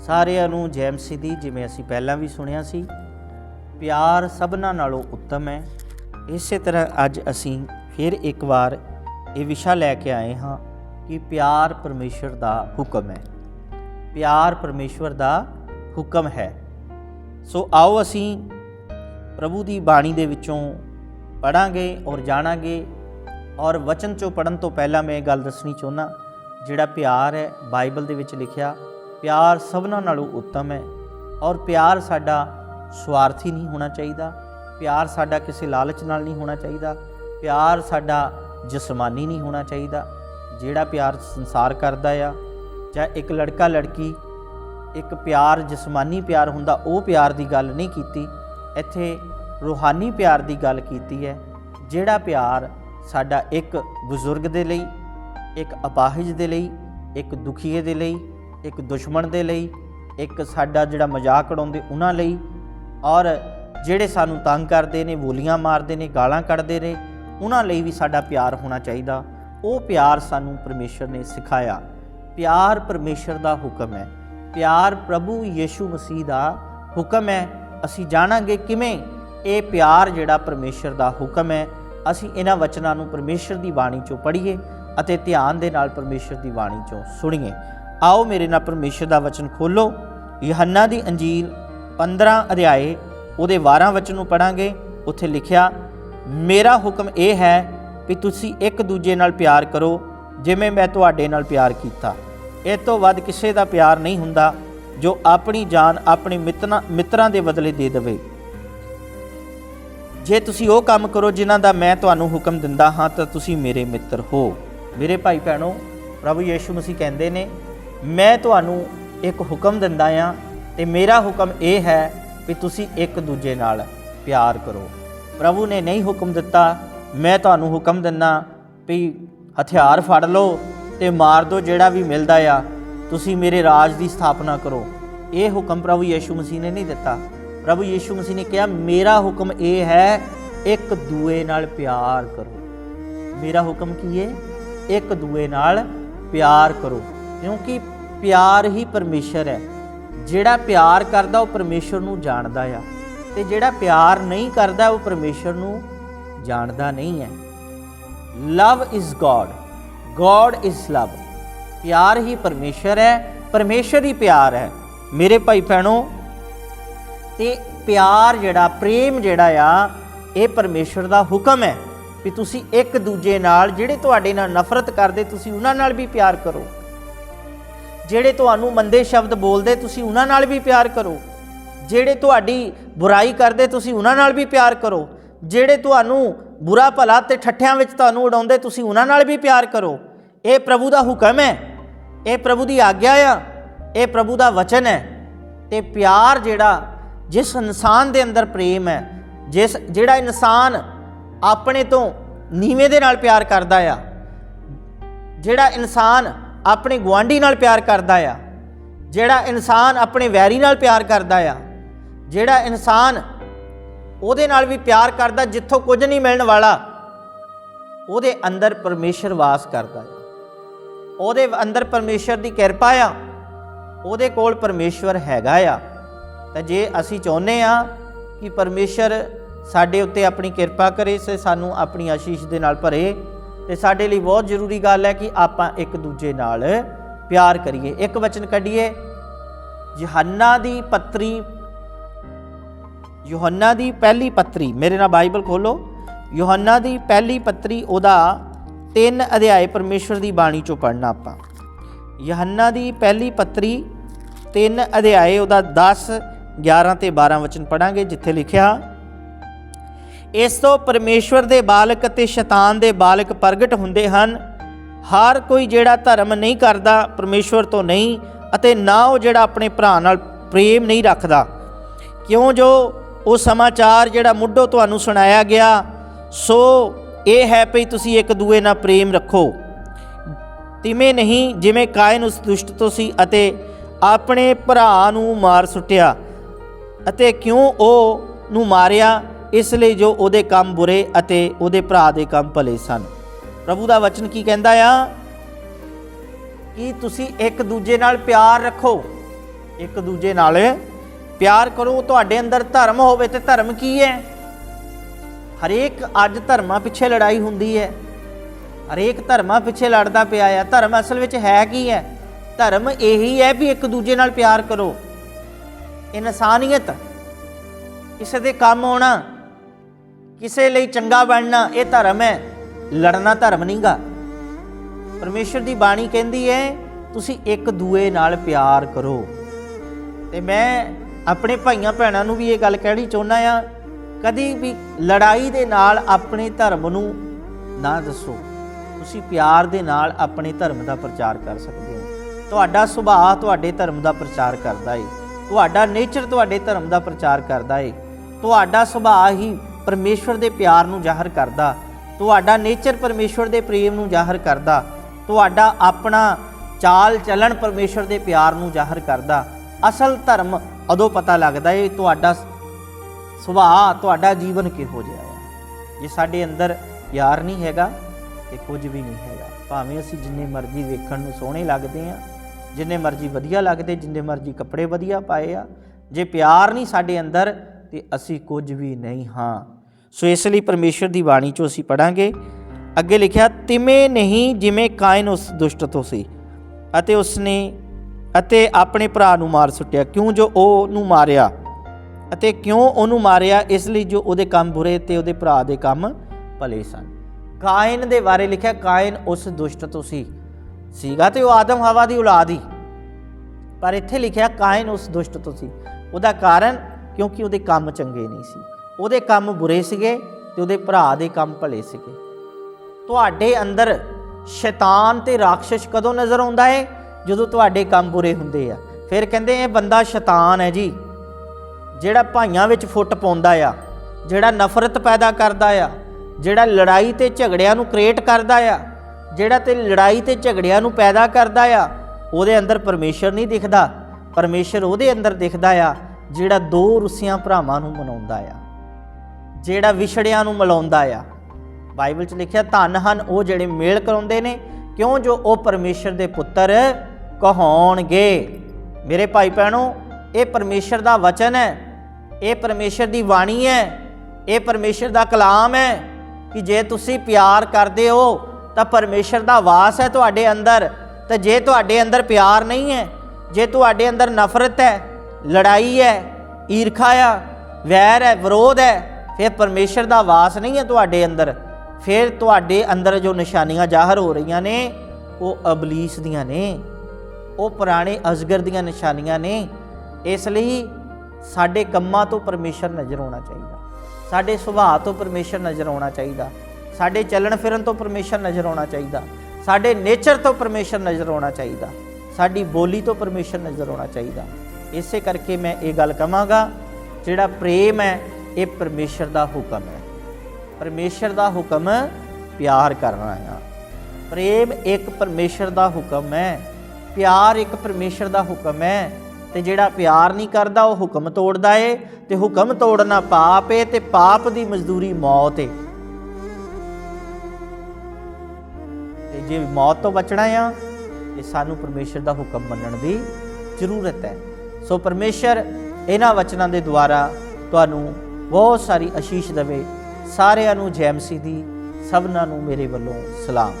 ਸਾਰਿਆਂ ਨੂੰ ਜੈ ਮਸੀਹ ਦੀ, ਜਿਵੇਂ ਅਸੀਂ ਪਹਿਲਾਂ ਵੀ ਸੁਣਿਆ ਸੀ। ਪਿਆਰ ਸਭਨਾਂ ਨਾਲੋਂ ਉੱਤਮ ਹੈ। ਇਸੇ ਤਰ੍ਹਾਂ ਅੱਜ ਅਸੀਂ ਫਿਰ ਇੱਕ ਵਾਰ ਇਹ ਵਿਸ਼ਾ ਲੈ ਕੇ ਆਏ ਹਾਂ ਕਿ ਪਿਆਰ ਪਰਮੇਸ਼ਵਰ ਦਾ ਹੁਕਮ ਹੈ। ਪਿਆਰ ਪਰਮੇਸ਼ਵਰ ਦਾ ਹੁਕਮ ਹੈ। ਸੋ ਆਓ ਅਸੀਂ ਪ੍ਰਭੂ ਦੀ ਬਾਣੀ ਦੇ ਵਿੱਚੋਂ ਪੜਾਂਗੇ ਔਰ ਜਾਣਾਂਗੇ। ਔਰ ਵਚਨ ਚੋਂ ਪੜਨ ਤੋਂ ਪਹਿਲਾਂ ਮੈਂ ਇਹ ਗੱਲ ਦੱਸਣੀ ਚਾਹੁੰਦਾ, ਜਿਹੜਾ ਪਿਆਰ ਹੈ, ਬਾਈਬਲ ਦੇ ਵਿੱਚ ਲਿਖਿਆ ਪਿਆਰ ਸਭਨਾਂ ਨਾਲੋਂ ਉੱਤਮ ਹੈ ਔਰ ਪਿਆਰ ਸਾਡਾ ਸਵਾਰਥੀ ਨਹੀਂ ਹੋਣਾ ਚਾਹੀਦਾ, ਪਿਆਰ ਸਾਡਾ ਕਿਸੇ ਲਾਲਚ ਨਾਲ ਨਹੀਂ ਹੋਣਾ ਚਾਹੀਦਾ, ਪਿਆਰ ਸਾਡਾ ਜਿਸਮਾਨੀ ਨਹੀਂ ਹੋਣਾ ਚਾਹੀਦਾ, ਜਿਹੜਾ ਪਿਆਰ ਸੰਸਾਰ ਕਰਦਾ ਆ ਜਾਂ ਇੱਕ ਲੜਕਾ ਲੜਕੀ, ਇੱਕ ਪਿਆਰ ਜਿਸਮਾਨੀ ਪਿਆਰ ਹੁੰਦਾ, ਉਹ ਪਿਆਰ ਦੀ ਗੱਲ ਨਹੀਂ ਕੀਤੀ, ਇੱਥੇ ਰੂਹਾਨੀ ਪਿਆਰ ਦੀ ਗੱਲ ਕੀਤੀ ਹੈ, ਜਿਹੜਾ ਪਿਆਰ ਸਾਡਾ ਇੱਕ ਬਜ਼ੁਰਗ ਦੇ ਲਈ, ਇੱਕ ਅਪਾਹਿਜ ਦੇ ਲਈ, ਇੱਕ ਦੁਖੀਏ ਦੇ ਲਈ ਇੱਕ ਦੁਸ਼ਮਣ ਦੇ ਲਈ, ਇੱਕ ਸਾਡਾ ਜਿਹੜਾ ਮਜ਼ਾਕ ਉਡਾਉਂਦੇ ਉਹਨਾਂ ਲਈ, ਔਰ ਜਿਹੜੇ ਸਾਨੂੰ ਤੰਗ ਕਰਦੇ ਨੇ, ਬੋਲੀਆਂ ਮਾਰਦੇ ਨੇ, ਗਾਲਾਂ ਕੱਢਦੇ ਨੇ, ਉਹਨਾਂ ਲਈ ਵੀ ਸਾਡਾ ਪਿਆਰ ਹੋਣਾ ਚਾਹੀਦਾ। ਉਹ ਪਿਆਰ ਸਾਨੂੰ ਪਰਮੇਸ਼ਰ ਨੇ ਸਿਖਾਇਆ। ਪਿਆਰ ਪਰਮੇਸ਼ਰ ਦਾ ਹੁਕਮ ਹੈ। ਪਿਆਰ ਪ੍ਰਭੂ ਯੀਸ਼ੂ ਮਸੀਹ ਦਾ ਹੁਕਮ ਹੈ। ਅਸੀਂ ਜਾਣਾਂਗੇ ਕਿਵੇਂ ਇਹ ਪਿਆਰ ਜਿਹੜਾ ਪਰਮੇਸ਼ਰ ਦਾ ਹੁਕਮ ਹੈ, ਅਸੀਂ ਇਹਨਾਂ ਵਚਨਾਂ ਨੂੰ ਪਰਮੇਸ਼ਰ ਦੀ ਬਾਣੀ ਚੋਂ ਪੜ੍ਹੀਏ ਅਤੇ ਧਿਆਨ ਦੇ ਨਾਲ ਪਰਮੇਸ਼ਰ ਦੀ ਬਾਣੀ ਚੋਂ ਸੁਣੀਏ। ਆਓ ਮੇਰੇ ਨਾਲ ਪਰਮੇਸ਼ਰ ਦਾ ਵਚਨ ਖੋਲੋ ਯਹੰਨਾ ਦੀ ਅੰਜੀਲ 15 ਅਧਿਆਏ, ਉਹਦੇ 12 ਵਚਨ ਨੂੰ ਪੜਾਂਗੇ ਉੱਥੇ ਲਿਖਿਆ, ਮੇਰਾ ਹੁਕਮ ਇਹ ਹੈ ਕਿ ਤੁਸੀਂ ਇੱਕ ਦੂਜੇ ਨਾਲ ਪਿਆਰ ਕਰੋ, ਜਿਵੇਂ ਮੈਂ ਤੁਹਾਡੇ ਨਾਲ ਪਿਆਰ ਕੀਤਾ। ਇਹ ਤੋਂ ਵੱਧ ਕਿਸੇ ਦਾ ਪਿਆਰ ਨਹੀਂ ਹੁੰਦਾ, ਜੋ ਆਪਣੀ ਜਾਨ ਆਪਣੇ ਮਿੱਤਰਾਂ ਮਿੱਤਰਾਂ ਦੇ ਬਦਲੇ ਦੇ ਦੇਵੇ। ਜੇ ਤੁਸੀਂ ਉਹ ਕੰਮ ਕਰੋ ਜਿਨ੍ਹਾਂ ਦਾ ਮੈਂ ਤੁਹਾਨੂੰ ਹੁਕਮ ਦਿੰਦਾ ਹਾਂ, ਤਾਂ ਤੁਸੀਂ ਮੇਰੇ ਮਿੱਤਰ ਹੋ। ਮੇਰੇ ਭਾਈ ਭੈਣੋ ਪ੍ਰਭੂ ਯੀਸ਼ੂ ਮਸੀਹ ਕਹਿੰਦੇ ਨੇ ਮੈਂ ਤੁਹਾਨੂੰ ਇੱਕ ਹੁਕਮ ਦਿੰਦਾ ਹਾਂ ਤੇ ਮੇਰਾ ਹੁਕਮ ਇਹ ਹੈ ਕਿ ਤੁਸੀਂ ਇੱਕ ਦੂਜੇ ਨਾਲ ਪਿਆਰ ਕਰੋ। ਪ੍ਰਭੂ ਨੇ ਨਹੀਂ ਹੁਕਮ ਦਿੱਤਾ, ਮੈਂ ਤੁਹਾਨੂੰ ਹੁਕਮ ਦਿੰਦਾ ਵੀ ਹਥਿਆਰ ਫੜ ਲਓ ਤੇ ਮਾਰ ਦਿਓ ਜਿਹੜਾ ਵੀ ਮਿਲਦਾ ਆ। ਤੁਸੀਂ ਮੇਰੇ ਰਾਜ ਦੀ ਸਥਾਪਨਾ ਕਰੋ। ਇਹ ਹੁਕਮ ਪ੍ਰਭੂ ਯੀਸ਼ੂ ਮਸੀਹ ਨੇ ਨਹੀਂ ਦਿੱਤਾ। ਪ੍ਰਭੂ ਯੀਸ਼ੂ ਮਸੀਹ ਨੇ ਕਿਹਾ, ਮੇਰਾ ਹੁਕਮ ਇਹ ਹੈ, ਇੱਕ ਦੂਏ ਨਾਲ ਪਿਆਰ ਕਰੋ। ਮੇਰਾ ਹੁਕਮ ਕੀ ਹੈ ਇੱਕ ਦੂਏ ਨਾਲ ਪਿਆਰ ਕਰੋ। ਕਿਉਂਕਿ ਪਿਆਰ ਹੀ ਪਰਮੇਸ਼ਰ ਹੈ। ਜਿਹੜਾ ਪਿਆਰ ਕਰਦਾ, ਉਹ ਪਰਮੇਸ਼ਰ ਨੂੰ ਜਾਣਦਾ ਆ। ਤੇ ਜਿਹੜਾ ਪਿਆਰ ਨਹੀਂ ਕਰਦਾ, ਉਹ ਪਰਮੇਸ਼ਰ ਨੂੰ ਜਾਣਦਾ ਨਹੀਂ ਹੈ। Love is God. God is love. ਪਿਆਰ ਹੀ ਪਰਮੇਸ਼ਰ ਹੈ। ਪਰਮੇਸ਼ਰ ਹੀ ਪਿਆਰ ਹੈ। ਮੇਰੇ ਭਾਈ ਭੈਣੋ, ਤੇ ਪਿਆਰ ਜਿਹੜਾ, ਪ੍ਰੇਮ ਜਿਹੜਾ ਆ, ਇਹ ਪਰਮੇਸ਼ਰ ਦਾ ਹੁਕਮ ਹੈ। ਵੀ ਤੁਸੀਂ ਇੱਕ ਦੂਜੇ ਨਾਲ, ਜਿਹੜੇ ਤੁਹਾਡੇ ਨਾਲ ਨਫ਼ਰਤ ਕਰਦੇ, ਤੁਸੀਂ ਉਹਨਾਂ ਨਾਲ ਵੀ ਪਿਆਰ ਕਰੋ। ਜਿਹੜੇ ਤੁਹਾਨੂੰ ਮੰਦੇ ਸ਼ਬਦ ਬੋਲਦੇ, ਤੁਸੀਂ ਉਹਨਾਂ ਨਾਲ ਵੀ ਪਿਆਰ ਕਰੋ। ਜਿਹੜੇ ਤੁਹਾਡੀ ਬੁਰਾਈ ਕਰਦੇ, ਤੁਸੀਂ ਉਹਨਾਂ ਨਾਲ ਵੀ ਪਿਆਰ ਕਰੋ। ਜਿਹੜੇ ਤੁਹਾਨੂੰ ਬੁਰਾ ਭਲਾ ਤੇ ਠੱਠਿਆਂ ਵਿੱਚ ਤੁਹਾਨੂੰ ਉਡਾਉਂਦੇ, ਤੁਸੀਂ ਉਹਨਾਂ ਨਾਲ ਵੀ ਪਿਆਰ ਕਰੋ। ਇਹ ਪ੍ਰਭੂ ਦਾ ਹੁਕਮ ਹੈ। ਇਹ ਪ੍ਰਭੂ ਦੀ ਆਗਿਆ ਆ। ਇਹ ਪ੍ਰਭੂ ਦਾ ਵਚਨ ਹੈ। ਤੇ ਪਿਆਰ ਜਿਹੜਾ, ਜਿਸ ਇਨਸਾਨ ਦੇ ਅੰਦਰ ਪ੍ਰੇਮ ਹੈ, ਜਿਸ, ਜਿਹੜਾ ਇਨਸਾਨ ਆਪਣੇ ਤੋਂ ਨੀਵੇਂ ਦੇ ਨਾਲ ਪਿਆਰ ਕਰਦਾ ਆ, ਜਿਹੜਾ ਇਨਸਾਨ ਆਪਣੇ ਗੁਆਂਢੀ ਨਾਲ ਪਿਆਰ ਕਰਦਾ ਆ, ਜਿਹੜਾ ਇਨਸਾਨ ਆਪਣੇ ਵੈਰੀ ਨਾਲ ਪਿਆਰ ਕਰਦਾ ਆ, ਜਿਹੜਾ ਇਨਸਾਨ ਉਹਦੇ ਨਾਲ ਵੀ ਪਿਆਰ ਕਰਦਾ ਜਿੱਥੋਂ ਕੁਝ ਨਹੀਂ ਮਿਲਣ ਵਾਲਾ, ਉਹਦੇ ਅੰਦਰ ਪਰਮੇਸ਼ਰ ਵਾਸ ਕਰਦਾ ਆ। ਉਹਦੇ ਅੰਦਰ ਪਰਮੇਸ਼ਰ ਦੀ ਕਿਰਪਾ ਆ, ਉਹਦੇ ਕੋਲ ਪਰਮੇਸ਼ਵਰ ਹੈਗਾ ਆ। ਤਾਂ ਜੇ ਅਸੀਂ ਚਾਹੁੰਦੇ ਆ ਕਿ ਪਰਮੇਸ਼ਰ ਸਾਡੇ ਉੱਤੇ ਆਪਣੀ ਕਿਰਪਾ ਕਰੇ, ਸੇ ਸਾਨੂੰ ਆਪਣੀ ਆਸ਼ੀਸ਼ ਦੇ ਨਾਲ ਭਰੇ ਤੇ ਸਾਡੇ ਲਈ ਬਹੁਤ ਜ਼ਰੂਰੀ ਗੱਲ ਹੈ ਕਿ ਆਪਾਂ ਇੱਕ ਦੂਜੇ ਨਾਲ ਪਿਆਰ ਕਰੀਏ। ਇੱਕ ਵਚਨ ਕੱਢੀਏ। ਯਹੰਨਾ ਦੀ ਪੱਤਰੀ, ਯੋਹੰਨਾ ਦੀ ਪਹਿਲੀ ਪੱਤਰੀ, ਮੇਰੇ ਨਾਲ ਬਾਈਬਲ ਖੋਲੋ। ਯੋਹੰਨਾ ਦੀ ਪਹਿਲੀ ਪੱਤਰੀ, ਉਹਦਾ ਤਿੰਨ ਅਧਿਆਏ ਪਰਮੇਸ਼ਵਰ ਦੀ ਬਾਣੀ ਚੋਂ ਪੜ੍ਹਨਾ ਆਪਾਂ। ਯਹੰਨਾ ਦੀ ਪਹਿਲੀ ਪੱਤਰੀ, ਤਿੰਨ ਅਧਿਆਏ, ਉਹਦਾ 10 11 ਤੇ 12 ਵਚਨ ਪੜਾਂਗੇ ਜਿੱਥੇ ਲਿਖਿਆ ਇਸ ਤੋਂ ਪਰਮੇਸ਼ਵਰ ਦੇ ਬਾਲਕ ਅਤੇ ਸ਼ੈਤਾਨ ਦੇ ਬਾਲਕ ਪ੍ਰਗਟ ਹੁੰਦੇ ਹਨ। ਹਰ ਕੋਈ ਜਿਹੜਾ ਧਰਮ ਨਹੀਂ ਕਰਦਾ, ਪਰਮੇਸ਼ਵਰ ਤੋਂ ਨਹੀਂ ਅਤੇ ਨਾ ਉਹ ਜਿਹੜਾ ਆਪਣੇ ਭਰਾ ਨਾਲ ਪ੍ਰੇਮ ਨਹੀਂ ਰੱਖਦਾ। ਕਿਉਂ ਜੋ ਉਹ ਸਮਾਚਾਰ ਜਿਹੜਾ ਮੁੱਢੋਂ ਤੁਹਾਨੂੰ ਸੁਣਾਇਆ ਗਿਆ, ਸੋ ਇਹ ਹੈ ਭਈ ਤੁਸੀਂ ਇੱਕ ਦੂਏ ਨਾਲ ਪ੍ਰੇਮ ਰੱਖੋ। ਤਿਵੇਂ ਨਹੀਂ, ਜਿਵੇਂ ਕਾਇਨ ਉਸ ਦੁਸ਼ਟ ਤੋਂ ਸੀ ਅਤੇ ਆਪਣੇ ਭਰਾ ਨੂੰ ਮਾਰ ਸੁੱਟਿਆ ਅਤੇ ਕਿਉਂ ਉਹ ਨੂੰ ਮਾਰਿਆ ਇਸ ਲਈ ਜੋ ਉਹਦੇ ਕੰਮ ਬੁਰੇ ਅਤੇ ਉਹਦੇ ਭਰਾ ਦੇ ਕੰਮ ਭਲੇ ਸਨ। ਪ੍ਰਭੂ ਦਾ ਵਚਨ ਕੀ ਕਹਿੰਦਾ ਆ? ਕਿ ਤੁਸੀਂ ਇੱਕ ਦੂਜੇ ਨਾਲ ਪਿਆਰ ਰੱਖੋ। ਇੱਕ ਦੂਜੇ ਨਾਲ ਪਿਆਰ ਕਰੋ। ਤੁਹਾਡੇ ਅੰਦਰ ਧਰਮ ਹੋਵੇ ਤੇ ਧਰਮ ਕੀ ਹੈ? ਹਰੇਕ ਅੱਜ ਧਰਮਾਂ ਪਿੱਛੇ ਲੜਾਈ ਹੁੰਦੀ ਹੈ। ਹਰੇਕ ਧਰਮਾਂ ਪਿੱਛੇ ਲੜਦਾ ਪਿਆ ਆ। ਧਰਮ ਅਸਲ ਵਿੱਚ ਹੈ ਕੀ ਹੈ? ਧਰਮ ਇਹੀ ਹੈ ਵੀ ਇੱਕ ਦੂਜੇ ਨਾਲ ਪਿਆਰ ਕਰੋ। ਇਨਸਾਨੀਅਤ ਕਿਸੇ ਦੇ ਕੰਮ ਆਉਣਾ ਕਿਸੇ ਲਈ ਚੰਗਾ ਬਣਨਾ ਇਹ ਧਰਮ ਹੈ। ਲੜਨਾ ਧਰਮ ਨਹੀਂਗਾ। ਪਰਮੇਸ਼ਰ ਦੀ ਬਾਣੀ ਕਹਿੰਦੀ ਹੈ, ਤੁਸੀਂ ਇੱਕ ਦੂਏ ਨਾਲ ਪਿਆਰ ਕਰੋ। ਤੇ ਮੈਂ ਆਪਣੇ ਭਾਈਆਂ ਭੈਣਾਂ ਨੂੰ ਵੀ ਇਹ ਗੱਲ ਕਹਿਣੀ ਚਾਹੁੰਦਾ ਆ ਕਦੀ ਵੀ ਲੜਾਈ ਦੇ ਨਾਲ ਆਪਣੇ ਧਰਮ ਨੂੰ ਨਾ ਦੱਸੋ। ਤੁਸੀਂ ਪਿਆਰ ਦੇ ਨਾਲ ਆਪਣੇ ਧਰਮ ਦਾ ਪ੍ਰਚਾਰ ਕਰ ਸਕਦੇ ਹੋ। ਤੁਹਾਡਾ ਸੁਭਾਅ ਤੁਹਾਡੇ ਧਰਮ ਦਾ ਪ੍ਰਚਾਰ ਕਰਦਾ ਏ। ਤੁਹਾਡਾ ਨੇਚਰ ਤੁਹਾਡੇ ਧਰਮ ਦਾ ਪ੍ਰਚਾਰ ਕਰਦਾ ਏ। ਤੁਹਾਡਾ ਸੁਭਾਅ ਹੀ ਪਰਮੇਸ਼ਵਰ ਦੇ ਪਿਆਰ ਨੂੰ ਜ਼ਾਹਰ ਕਰਦਾ, ਤੁਹਾਡਾ ਨੇਚਰ ਪਰਮੇਸ਼ਵਰ ਦੇ ਪ੍ਰੇਮ ਨੂੰ ਜ਼ਾਹਰ ਕਰਦਾ, ਤੁਹਾਡਾ ਆਪਣਾ ਚਾਲ ਚੱਲਣ ਪਰਮੇਸ਼ਵਰ ਦੇ ਪਿਆਰ ਨੂੰ ਜ਼ਾਹਰ ਕਰਦਾ। ਅਸਲ ਧਰਮ ਉਦੋਂ ਪਤਾ ਲੱਗਦਾ ਏ ਤੁਹਾਡਾ ਸੁਭਾਅ, ਤੁਹਾਡਾ ਜੀਵਨ ਕਿਹੋ ਜਿਹਾ ਹੈ ਜੇ ਸਾਡੇ ਅੰਦਰ ਪਿਆਰ ਨਹੀਂ ਹੈਗਾ ਤੇ ਕੁਝ ਵੀ ਨਹੀਂ ਹੈਗਾ। ਭਾਵੇਂ ਅਸੀਂ ਜਿੰਨੇ ਮਰਜ਼ੀ ਵੇਖਣ ਨੂੰ ਸੋਹਣੇ ਲੱਗਦੇ ਆ, ਜਿੰਨੇ ਮਰਜ਼ੀ ਵਧੀਆ ਲੱਗਦੇ, ਜਿੰਨੇ ਮਰਜ਼ੀ ਕੱਪੜੇ ਵਧੀਆ ਪਾਏ ਆ, ਜੇ ਪਿਆਰ ਨਹੀਂ ਸਾਡੇ ਅੰਦਰ ਤੇ ਅਸੀਂ ਕੁਝ ਵੀ ਨਹੀਂ ਹਾਂ। ਸੋ ਇਸ ਲਈ ਪਰਮੇਸ਼ਰ ਦੀ ਬਾਣੀ ਚੋਂ ਅਸੀਂ ਪੜਾਂਗੇ ਅੱਗੇ ਲਿਖਿਆ ਤਿਵੇਂ ਨਹੀਂ ਜਿਵੇਂ ਕਾਇਨ ਉਸ ਦੁਸ਼ਟ ਤੋਂ ਸੀ, ਅਤੇ ਉਸਨੇ, ਅਤੇ ਆਪਣੇ ਭਰਾ ਨੂੰ ਮਾਰ ਸੁੱਟਿਆ। ਕਿਉਂ ਜੋ ਉਹ ਨੂੰ ਮਾਰਿਆ, ਅਤੇ ਕਿਉਂ ਉਹਨੂੰ ਮਾਰਿਆ, ਇਸ ਲਈ ਜੋ ਉਹਦੇ ਕੰਮ ਬੁਰੇ ਤੇ ਉਹਦੇ ਭਰਾ ਦੇ ਕੰਮ ਭਲੇ ਸਨ। ਕਾਇਨ ਦੇ ਬਾਰੇ ਲਿਖਿਆ, ਕਾਇਨ ਉਸ ਦੁਸ਼ਟ ਤੋਂ ਸੀ। ਸੀਗਾ ਤੇ ਉਹ ਆਦਮ ਹਵਾ ਦੀ ਔਲਾਦ ਹੀ। ਪਰ ਇੱਥੇ ਲਿਖਿਆ, ਕਾਇਨ ਉਸ ਦੁਸ਼ਟ ਤੋਂ ਸੀ। ਉਹਦਾ ਕਾਰਨ ਕਿਉਂਕਿ ਉਹਦੇ ਕੰਮ ਚੰਗੇ ਨਹੀਂ ਸੀ। ਉਹਦੇ ਕੰਮ ਬੁਰੇ ਸੀਗੇ ਤੇ ਉਹਦੇ ਭਰਾ ਦੇ ਕੰਮ ਭਲੇ ਸੀਗੇ। ਤੁਹਾਡੇ ਅੰਦਰ ਸ਼ੈਤਾਨ ਤੇ ਰਾਖਸ਼ ਕਦੋਂ ਨਜ਼ਰ ਆਉਂਦਾ ਹੈ ਜਦੋਂ ਤੁਹਾਡੇ ਕੰਮ ਬੁਰੇ ਹੁੰਦੇ ਆ। ਫਿਰ ਕਹਿੰਦੇ ਇਹ ਬੰਦਾ ਸ਼ੈਤਾਨ ਹੈ ਜੀ। ਜਿਹੜਾ ਭਾਈਆਂ ਵਿੱਚ ਫੁੱਟ ਪਾਉਂਦਾ ਆ, ਜਿਹੜਾ ਨਫ਼ਰਤ ਪੈਦਾ ਕਰਦਾ ਆ, ਜਿਹੜਾ ਲੜਾਈ ਤੇ ਝਗੜਿਆਂ ਨੂੰ ਕ੍ਰੀਏਟ ਕਰਦਾ ਆ, ਜਿਹੜਾ ਤੇ ਲੜਾਈ ਤੇ ਝਗੜਿਆਂ ਨੂੰ ਪੈਦਾ ਕਰਦਾ ਆ, ਉਹਦੇ ਅੰਦਰ ਪਰਮੇਸ਼ਰ ਨਹੀਂ ਦਿਖਦਾ। ਪਰਮੇਸ਼ਰ ਉਹਦੇ ਅੰਦਰ ਦਿਖਦਾ ਆ, ਜਿਹੜਾ ਦੋ ਰੁੱਸੀਆਂ ਭਰਾਵਾਂ ਨੂੰ ਮਨਾਉਂਦਾ ਆ। ਜਿਹੜਾ ਵਿਛੜਿਆਂ ਨੂੰ ਮਿਲਾਉਂਦਾ ਆ। ਬਾਈਬਲ 'ਚ ਲਿਖਿਆ, ਧੰਨ ਹਨ ਉਹ ਜਿਹੜੇ ਮੇਲ ਕਰਾਉਂਦੇ ਨੇ, ਕਿਉਂ ਜੋ ਉਹ ਪਰਮੇਸ਼ਰ ਦੇ ਪੁੱਤਰ ਕਹਾਉਣਗੇ? ਮੇਰੇ ਭਾਈ ਭੈਣੋ, ਇਹ ਪਰਮੇਸ਼ਰ ਦਾ ਵਚਨ ਹੈ, ਇਹ ਪਰਮੇਸ਼ਰ ਦੀ ਬਾਣੀ ਹੈ, ਇਹ ਪਰਮੇਸ਼ਰ ਦਾ ਕਲਾਮ ਹੈ ਕਿ ਜੇ ਤੁਸੀਂ ਪਿਆਰ ਕਰਦੇ ਹੋ, ਤਾਂ ਪਰਮੇਸ਼ਰ ਦਾ ਵਾਸ ਹੈ ਤੁਹਾਡੇ ਅੰਦਰ। ਤੇ ਜੇ ਤੁਹਾਡੇ ਅੰਦਰ ਪਿਆਰ ਨਹੀਂ ਹੈ, ਜੇ ਤੁਹਾਡੇ ਅੰਦਰ ਨਫ਼ਰਤ ਹੈ, ਲੜਾਈ ਹੈ, ਈਰਖਾ ਆ, ਵੈਰ ਹੈ, ਵਿਰੋਧ ਹੈ ਫਿਰ ਪਰਮੇਸ਼ਰ ਦਾ ਵਾਸ ਨਹੀਂ ਹੈ ਤੁਹਾਡੇ ਅੰਦਰ। ਫਿਰ ਤੁਹਾਡੇ ਅੰਦਰ ਜੋ ਨਿਸ਼ਾਨੀਆਂ ਜ਼ਾਹਰ ਹੋ ਰਹੀਆਂ ਨੇ, ਉਹ ਅਬਲੀਸ ਦੀਆਂ ਨੇ। ਉਹ ਪੁਰਾਣੇ ਅਜ਼ਗਰ ਦੀਆਂ ਨਿਸ਼ਾਨੀਆਂ ਨੇ। ਇਸ ਲਈ ਸਾਡੇ ਕੰਮਾਂ ਤੋਂ ਪਰਮੇਸ਼ਰ ਨਜ਼ਰ ਆਉਣਾ ਚਾਹੀਦਾ। ਸਾਡੇ ਸੁਭਾਅ ਤੋਂ ਪਰਮੇਸ਼ਰ ਨਜ਼ਰ ਆਉਣਾ ਚਾਹੀਦਾ। ਸਾਡੇ ਚੱਲਣ ਫਿਰਨ ਤੋਂ ਪਰਮੇਸ਼ਰ ਨਜ਼ਰ ਆਉਣਾ ਚਾਹੀਦਾ। ਸਾਡੇ ਨੇਚਰ ਤੋਂ ਪਰਮੇਸ਼ਰ ਨਜ਼ਰ ਆਉਣਾ ਚਾਹੀਦਾ। ਸਾਡੀ ਬੋਲੀ ਤੋਂ ਪਰਮੇਸ਼ਰ ਨਜ਼ਰ ਆਉਣਾ ਚਾਹੀਦਾ। ਇਸੇ ਕਰਕੇ ਮੈਂ ਇਹ ਗੱਲ ਕਹਾਂਗਾ, ਜਿਹੜਾ ਪ੍ਰੇਮ ਹੈ ਇਹ ਪਰਮੇਸ਼ਰ ਦਾ ਹੁਕਮ ਹੈ। ਪਰਮੇਸ਼ਰ ਦਾ ਹੁਕਮ ਪਿਆਰ ਕਰਨਾ ਆ ਪ੍ਰੇਮ ਇੱਕ ਪਰਮੇਸ਼ਰ ਦਾ ਹੁਕਮ ਹੈ। ਪਿਆਰ ਇੱਕ ਪਰਮੇਸ਼ਰ ਦਾ ਹੁਕਮ ਹੈ ਤੇ ਜਿਹੜਾ ਪਿਆਰ ਨਹੀਂ ਕਰਦਾ, ਉਹ ਹੁਕਮ ਤੋੜਦਾ ਏ ਤੇ ਹੁਕਮ ਤੋੜਨਾ ਪਾਪ ਏ ਤੇ ਪਾਪ ਦੀ ਮਜ਼ਦੂਰੀ ਮੌਤ ਏ। ਤੇ ਜੇ ਮੌਤ ਤੋਂ ਬਚਣਾ ਆ, ਤੇ ਸਾਨੂੰ ਪਰਮੇਸ਼ਰ ਦਾ ਹੁਕਮ ਮੰਨਣ ਦੀ ਜ਼ਰੂਰਤ ਹੈ। ਸੋ ਪਰਮੇਸ਼ਰ, ਇਹਨਾਂ ਵਚਨਾਂ ਦੇ ਦੁਆਰਾ ਤੁਹਾਨੂੰ ਬਹੁਤ ਸਾਰੀ ਅਸ਼ੀਸ਼ ਦੇਵੇ ਸਾਰਿਆਂ ਨੂੰ ਜੈਮਸੀ ਦੀ ਸਭਨਾਂ ਨੂੰ ਮੇਰੇ ਵੱਲੋਂ ਸਲਾਮ।